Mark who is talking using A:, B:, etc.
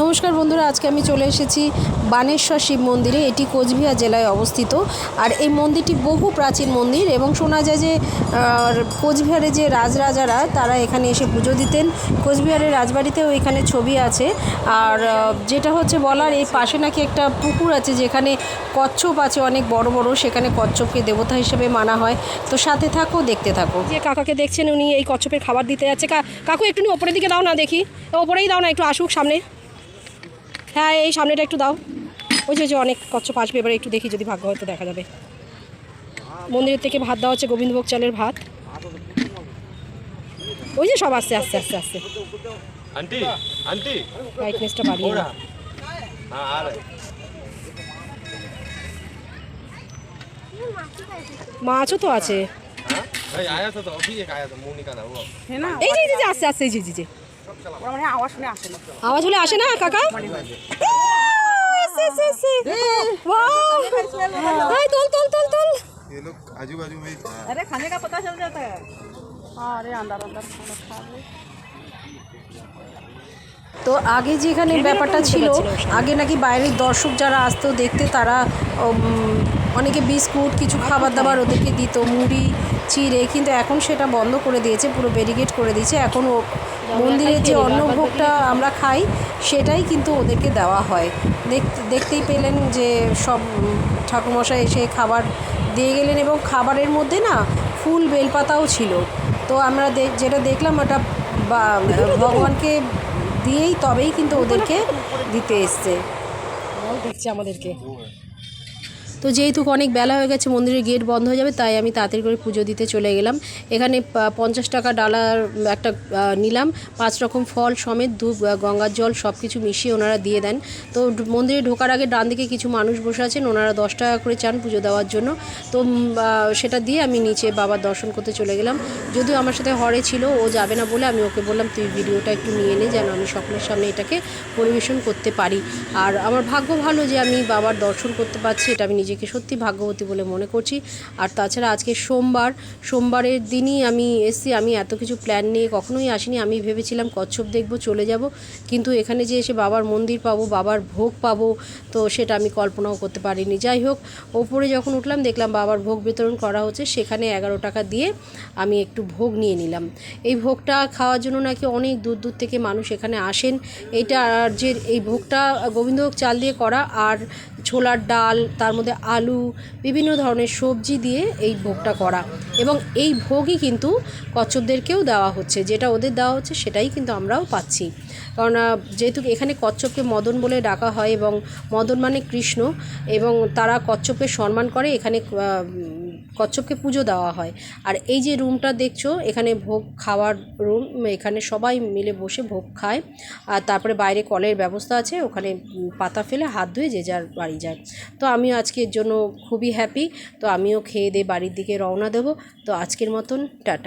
A: নমস্কার বন্ধুরা, আজকে আমি চলে এসেছি বানেশ্বর শিব মন্দিরে। এটি কোচবিহার জেলায় অবস্থিত। আর এই মন্দিরটি বহু প্রাচীন মন্দির এবং শোনা যায় যে কোচবিহারে যে রাজরাজারা, তারা এখানে এসে পুজো দিতেন। কোচবিহারের রাজবাড়িতেও এখানে ছবি আছে। আর যেটা হচ্ছে বলার, এই পাশে নাকি একটা পুকুর আছে, যেখানে কচ্ছপ আছে, অনেক বড় বড়। সেখানে কচ্ছপকে দেবতা হিসেবে মানা হয়। তো সাথে থাকো, দেখতে থাকো। যে কাকাকে দেখছেন, উনি এই কচ্ছপের খাবার দিতে যাচ্ছে। কাকু, একটু ওপরের দিকে দাও না দেখি। ওপরেই দাও না, একটু আসুক সামনে। হ্যাঁ এই সামনেটা একটু দাও। ওই যে যে অনেক কচ্ছপ আসবে এবার একটু দেখি যদি ভাগ্য হয়তো দেখা যাবে। মন্দিরের থেকে ভাত দেওয়া হচ্ছে গোবিন্দভোগ চালের ভাত। ওই যে সব আস্তে আস্তে আস্তে
B: আস্তে আন্টি
A: মাছও তো আছে। এই আস্তে আস্তে জি জি জি
C: ওরা মানে আওয়াজ শুনে আসে না
A: আওয়াজ হলে আসে না কাকা এসে, এসে, এসে। Wow! এই, তোল তোল তোল তোল
D: ये लोग आजू बाजू में ही था
C: अरे खाने का पता चल जाता है हाँ अरे अंदर अंदर खाना खा ले
A: তো আগে যেখানে ব্যাপারটা ছিল আগে নাকি বাইরের দর্শক যারা আসতো দেখতে তারা অনেকে বিস্কুট কিছু খাবার দাবার ওদেরকে দিত মুড়ি চিড়ে কিন্তু এখন সেটা বন্ধ করে দিয়েছে পুরো ব্যারিকেড করে দিয়েছে। এখন ও মন্দিরের যে অন্নভোগটা আমরা খাই সেটাই কিন্তু ওদেরকে দেওয়া হয়। দেখতে দেখতেই পেলেন যে সব ঠাকুরমশাই এসে খাবার দিয়ে গেলেন এবং খাবারের মধ্যে না ফুল বেলপাতাও ছিল। তো আমরা যেটা দেখলাম ওটা বা ভগবানকে দিয়েই তবেই কিন্তু ওদেরকে দিতে এসছে। দেখছে আমাদেরকে। তো যেহেতু অনেক বেলা হয়ে গেছে, মন্দিরের গেট বন্ধ হয়ে যাবে, তাই আমি তাড়াতাড়ি করে পুজো দিতে চলে গেলাম। এখানে পঞ্চাশ টাকা ডালার একটা নিলাম। পাঁচ রকম ফল সমেত, ধূপ গঙ্গার জল সব কিছু মিশিয়ে ওনারা দিয়ে দেন। তো মন্দিরে ঢোকার আগে ডান দিকে কিছু মানুষ বসে আছেন, ওনারা দশ টাকা করে চান পুজো দেওয়ার জন্য। তো সেটা দিয়ে আমি নিচে বাবার দর্শন করতে চলে গেলাম। যদিও আমার সাথে হরে ছিল, ও যাবে না বলে আমি ওকে বললাম, তুই ভিডিওটা একটু নিয়ে নে, যেন আমি সকলের সামনে এটাকে পরিবেশন করতে পারি। আর আমার ভাগ্য ভালো যে আমি বাবার দর্শন করতে পারছি, এটা আমি নিজেকে সত্যি ভাগ্যবতী বলে মনে করছি। আর তাছাড়া আজকে সোমবার, সোমবারের দিনই আমি এসছি, আমি এত কিছু প্ল্যান নিয়ে কখনোই আসিনি। আমি ভেবেছিলাম কচ্ছপ দেখব, চলে যাব। কিন্তু এখানে যে এসে বাবার মন্দির পাবো, বাবার ভোগ পাবো, তো সেটা আমি কল্পনাও করতে পারিনি। যাই হোক, ওপরে যখন উঠলাম, দেখলাম বাবার ভোগ বিতরণ করা হচ্ছে। সেখানে এগারো টাকা দিয়ে আমি একটু ভোগ নিয়ে নিলাম। এই ভোগটা খাওয়ার জন্য নাকি অনেক দূর দূর থেকে মানুষ এখানে আসেন। এইটা আর যে এই ভোগটা গোবিন্দভোগ চাল দিয়ে করা, আর ছোলার ডাল, তার মধ্যে আলু, বিভিন্ন ধরনের সবজি দিয়ে এই ভোগটা করা। এবং এই ভোগই কিন্তু কচ্ছপদেরকেও দেওয়া হচ্ছে। যেটা ওদের দেওয়া হচ্ছে সেটাই কিন্তু আমরাও পাচ্ছি। কারণ যেহেতু এখানে কচ্ছপকে মদন বলে ডাকা হয় এবং মদন মানে কৃষ্ণ এবং তারা কচ্ছপকে সম্মান করে। এখানে কচ্ছপকে পুজো দেওয়া হয়। আর এই যে রুমটা দেখছ, এখানে ভোগ খাওয়ার রুম, এখানে সবাই মিলে বসে ভোগ খায়। আর তারপরে বাইরে কলের ব্যবস্থা আছে, ওখানে পাতা ফেলে হাত ধুয়ে যে যার বাড়ি যায়। তো আমিও আজকের জন্য খুবই হ্যাপি তো আমিও খেয়ে দিয়ে বাড়ির দিকে রওনা দেবো। তো আজকের মতন, টাটা।